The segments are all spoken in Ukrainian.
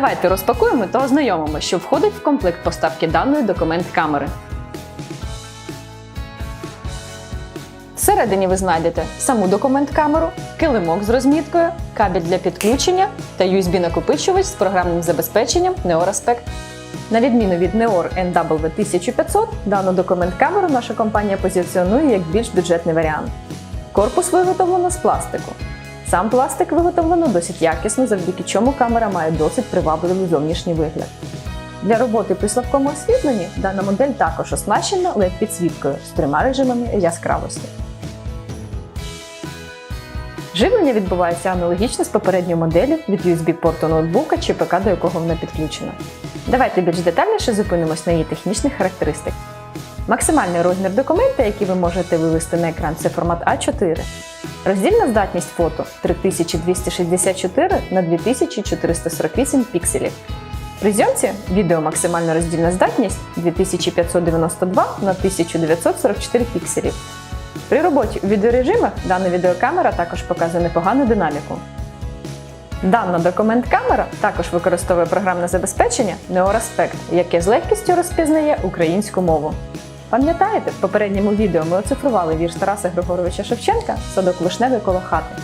Давайте розпакуємо та ознайомимо, що входить в комплект поставки даної документ-камери. Всередині ви знайдете саму документ-камеру, килимок з розміткою, кабель для підключення та USB-накопичувач з програмним забезпеченням Neoraspect. На відміну від Neor NW1500, дану документ-камеру наша компанія позиціонує як більш бюджетний варіант. Корпус виготовлено з пластику. Сам пластик виготовлено досить якісно, завдяки чому камера має досить привабливий зовнішній вигляд. Для роботи при слабкому освітленні дана модель також оснащена led підсвіткою з трьома режимами яскравості. Живлення відбувається аналогічно з попередньою моделлю від USB-порту ноутбука чи ПК, до якого вона підключена. Давайте більш детальніше зупинимось на її технічних характеристиках. Максимальний розмір документа, який ви можете вивести на екран, це формат А4. Роздільна здатність фото 3264 на 2448 пікселів. При зйомці відео максимальна роздільна здатність 2592 на 1944 пікселів. При роботі у відеорежимах дана відеокамера також показує непогану динаміку. Дана документ-камера також використовує програмне забезпечення Neoraspect, яке з легкістю розпізнає українську мову. Пам'ятаєте, в попередньому відео ми оцифрували вірш Тараса Григоровича Шевченка Садок вишневий коло хати.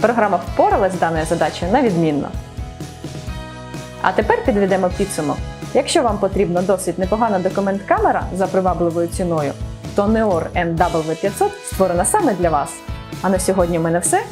Програма впоралась з даною задачею на відмінно. А тепер підведемо підсумок. Якщо вам потрібна досить непогана документ-камера за привабливою ціною, то Neor NW500 створена саме для вас. А на сьогодні в мене все.